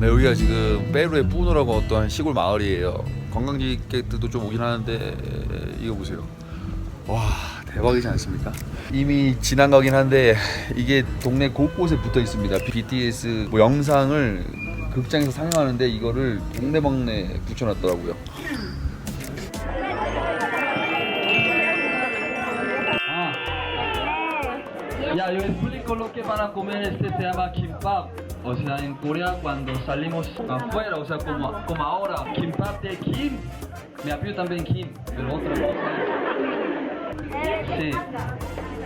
여기가 지금 페루의 뿌노라고 어떠한 시골 마을이에요. 관광객들도 좀 오긴 하는데 이거 보세요. 와 대박이지 않습니까? 이미 지난 거긴 한데 이게 동네 곳곳에 붙어 있습니다. BTS 뭐 영상을 극장에서 상영하는데 이거를 동네방네 붙여놨더라고요. Ya, yo explico lo que van a comer. O sea, en Corea cuando salimos afuera, o sea, como, como ahora, kimbap de kim, me apio también kim, pero otra cosa es... Sí.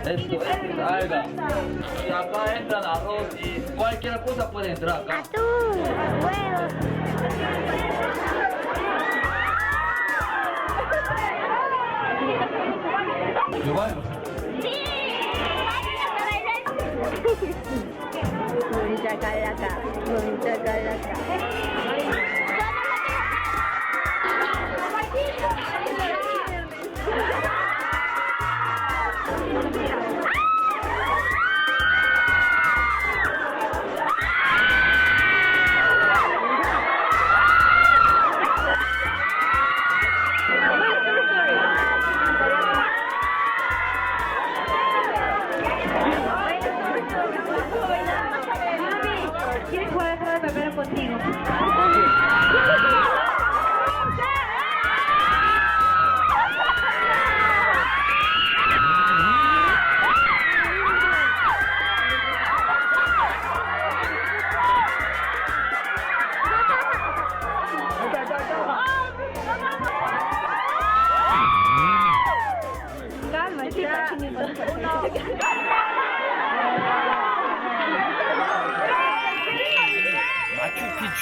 Esto, esto es alga. Y acá entran arroz y cualquier cosa puede entrar acá. Atún, huevos. Yo bailo. 嘎嘎嘎嘎，嗯，嘎嘎嘎。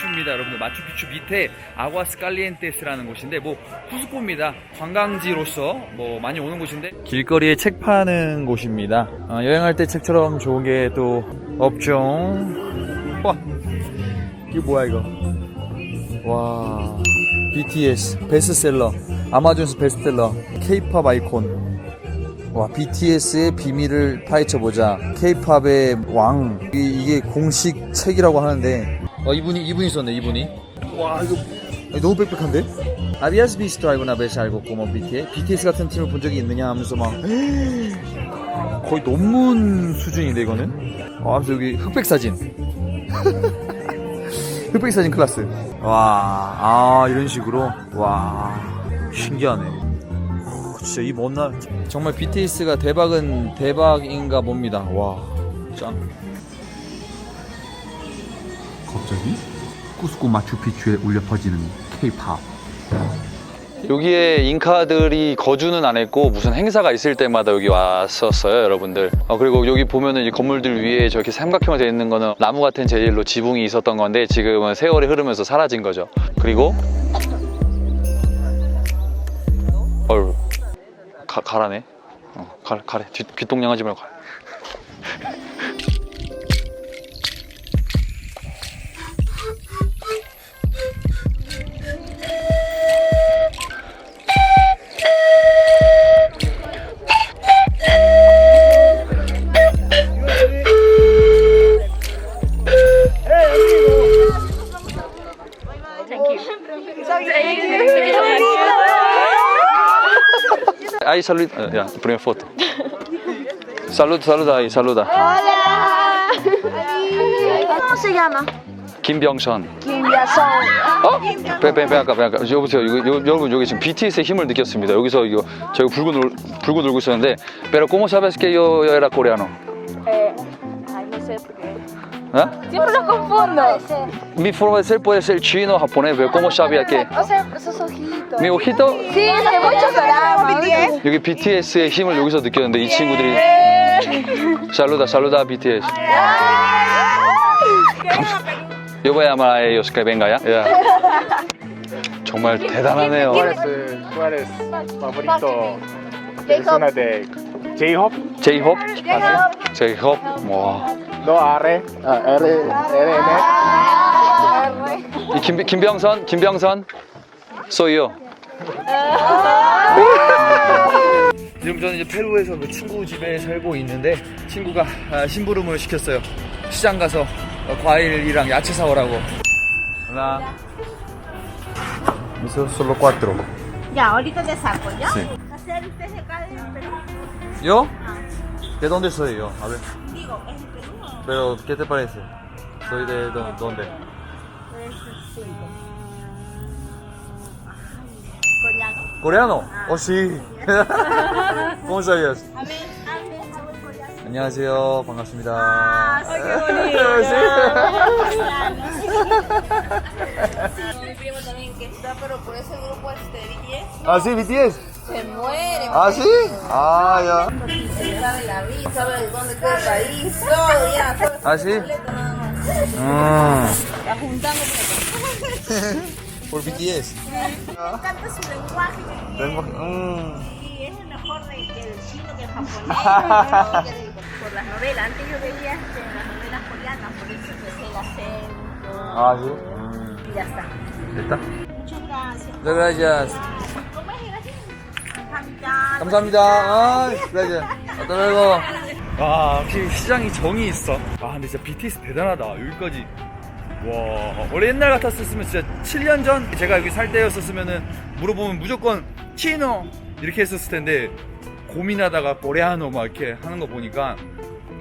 마추픽추입니다, 여러분들. 마추픽추 밑에 아과스 칼리엔테스라는 곳인데 뭐 쿠스코입니다. 관광지로서 뭐 많이 오는 곳인데 길거리에 책 파는 곳입니다. 어, 여행할 때 책처럼 좋은 게 또 없죠. 와, 이거 뭐야 이거? 와, BTS 베스트셀러, 아마존스 베스트셀러, K-팝 아이콘. 와 BTS의 비밀을 파헤쳐보자. K-팝의 왕. 이, 게 공식 책이라고 하는데. 어 이분이 이분이 썼네 이분이. 와 이거 아니, 너무 빽빽한데? Habías visto alguna vez algo como BTS? BTS 같은 팀을 본 적이 있느냐 하면서 막 거의 논문 수준인데 이거는. 아, 하면서 여기 흑백 사진. 흑백 사진 클래스. 와, 아 이런 식으로. 와, 신기하네. 진짜 이 먼 날 정말 BTS가 대박은 대박인가 봅니다. 와, 짱. 갑자기? 쿠스코 마추픽추에 울려 퍼지는 K-팝. 여기에 잉카들이 거주는 안 했고 무슨 행사가 있을 때마다 여기 왔었어요 여러분들. 어, 그리고 여기 보면은 이 건물들 위에 저렇게 삼각형으로 되어 있는 거는 나무 같은 재질로 지붕이 있었던 건데 지금은 세월이 흐르면서 사라진 거죠. 그리고 어휴 가, 가라네? 어, 가, 가래. 뒤, 뒷동냥하지 말고 가래 Ahí salud, eh, ya, primera foto. Salud, saluda ahí, saluda. Hola. ¿Cómo se llama? 김병선. Kimbiason. 어? 빼, 빼, 빼, 아까, 빼, 아까. 여보세요. 이거, 요- 여러분, 여기 지금 BTS의 힘을 느꼈습니다. 여기서 이거, 저희가 불고, 놀, 불고 놀고 있었는데, pero cómo sabes que yo, yo era coreano? Eh, ay, no sé por qué. ¿Eh? Siempre lo confundo. Mi forma de ser puede ser chino, japonés, pero cómo sabía que? O sea, esos ojitos. Mi ojito? Sí, hace muchos dramas. 여기 BTS의 힘을 여기서 느꼈는데, 이 친구들이. Saluda a BTS. Que venga, ¿ya? Ya. 정말 대단하네요. ¿Cuál es, eh? J-Hope? 와. No R, ah, R, R, N. 이 김, 김병선? 김병선? 소이요. 지금 저는 이제 페루에서 그 친구 집에 살고 있는데 친구가 아, 심부름을 시켰어요. 시장 가서 어, 과일이랑 야채 사오라고. Hola. Hizo solo cuatro. Ya, ahorita te saco, ¿ya? Sí. Hacer usted de acá del Perú. ¿Yo? ¿De dónde soy yo? A ver. Digo, ¿es el Perú o Pero, ¿qué te parece? Soy de dó- dónde? es cinco? Coreano. ¿Coreano? Oh, sí. ¿Cómo sabías? A ver, hable, hable coreano. 안녕하세요. 반갑습니다. ¡Ay, Ah, qué bonito! Mi primo también que está, pero por ese grupo este BTS 아, sí, BTS. se muere. 아, sí? 아, ya. Él sabe la vida, sabe dónde queda el país, todo ya. Todo ¿Ah, sí? completo nada 음. Por BTS. Me encanta su lenguaje. que tiene. 음. Y es el mejor de, que el chino que el japonés. que el- por las novelas. Antes yo veía este, las novelas coreanas, por eso empecé el acento. 아, sí. 음. Y ya está. 됐다. Muchas gracias. Muchas gracias. ¿Cómo es gracias? 감사합니다. 감사합니다. 아, 그래. hasta luego. 와, 확실히 시장이 정이 있어. 아, 근데 진짜 BTS 대단하다. 여기까지. 와, 원래 옛날 같았었으면 진짜 7년 전 제가 여기 살 때였었으면은 물어보면 무조건 치노 이렇게 했었을 텐데 고민하다가 코레아노 막 이렇게 하는 거 보니까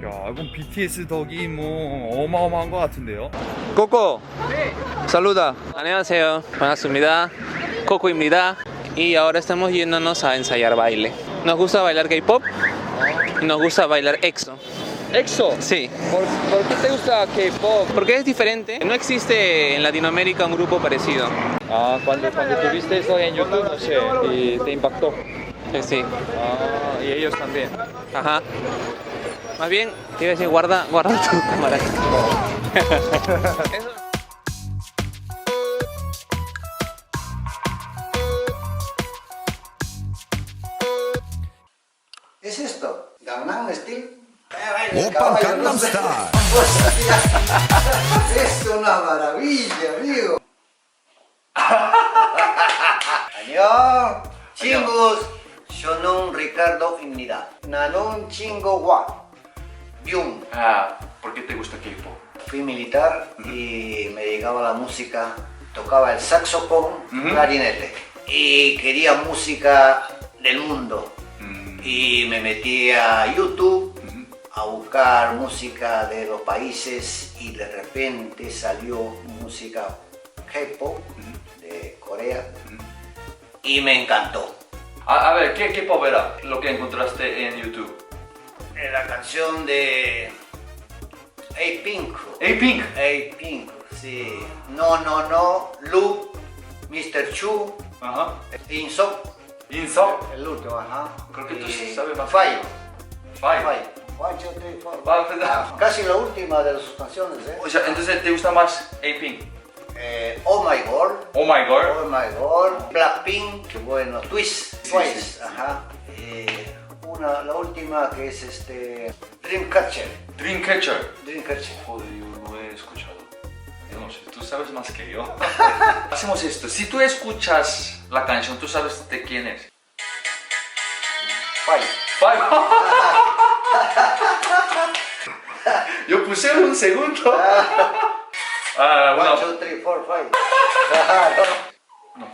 야, 이건 BTS 덕이 뭐 어마어마한 것 같은데요. Coco. Saluda. 안녕하세요. 반갑습니다. Coco입니다. Y ahora estamos yéndonos a ensayar baile. Nos gusta bailar K-pop. Nos gusta bailar EXO. EXO. Sí, ¿Por, por qué te gusta K-pop? porque es diferente. No existe en Latinoamérica un grupo parecido. Ah, cuando, cuando tuviste eso en YouTube, no sé, y te impactó. Eh, Sí, Ah, y ellos también. ajá. Más bien, te iba a decir, guarda, guarda tu cámara. Eso- ¿Es esto? ¿Gangnam Style? Opa, Gangnam Style. Es una maravilla, amigo. 안녕. 친구, 저는 Ricardo입니다. 나는 친구와 뿅. Ah, ¿por qué te gusta K-pop? Fui militar y me dedicaba a la música. Tocaba el saxofón, clarinete. Y quería música del mundo. Y me metí a YouTube a buscar música de los países y de repente salió música K-pop de Corea y me encantó. A, a ver, ¿qué K-pop era lo que encontraste en YouTube? Eh, La canción de A-Pink. A-Pink. A-Pink, sí. No, no, no. Loop, Mr. Chu, Ajá. Insop, Insop. el último, ajá. Creo que tú sí sabes más. Five. Five. Five. One, two, three, four. Ah, Casi la última de sus canciones, ¿eh? O sea, entonces te gusta más A-Pink. Eh, oh My God. Oh my god. Oh My God. Blackpink. que Bueno, Twist. Sí, Twice. sí. Ajá. Eh, una, la última que es este. Dreamcatcher. Dreamcatcher. Dreamcatcher. Joder, yo no he escuchado. Yo no sé, tú sabes más que yo. Hacemos esto. Si tú escuchas la canción, tú sabes de quién es. Five. Five. Yo pusieron un segundo. Ah, bueno. 1, 2, 3, 4, 5. No.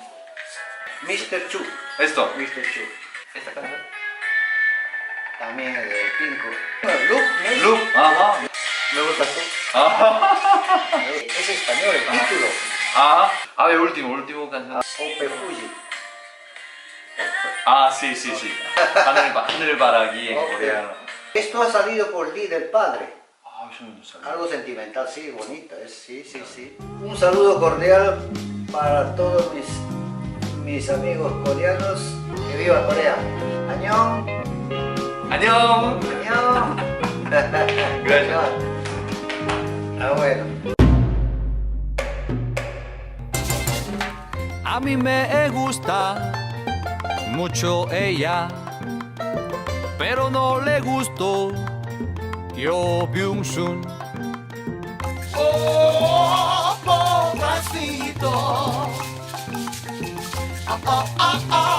Mr. Chu. Esto. Mr. Chu. Esta canción. También el del Pinco. Loop, Loop, ajá. Me gusta tú. Ajá. Es español el título. Ajá. A ver, último, último canción. Ope Fuji. Ah, sí, sí, sí. Ándale para aquí en coreano. Esto ha salido por Lee del Padre. Ah, eso no sabía. Algo sentimental, sí, bonita, es, sí, sí, sí. Un saludo cordial para todos mis, mis amigos coreanos. Que viva Corea. Añón, 안녕. añón. Gracias. Ah, bueno. A mí me gusta mucho ella, pero no le gustó. Yo Byung-sun. Oh, pobrecito. Oh, oh, oh,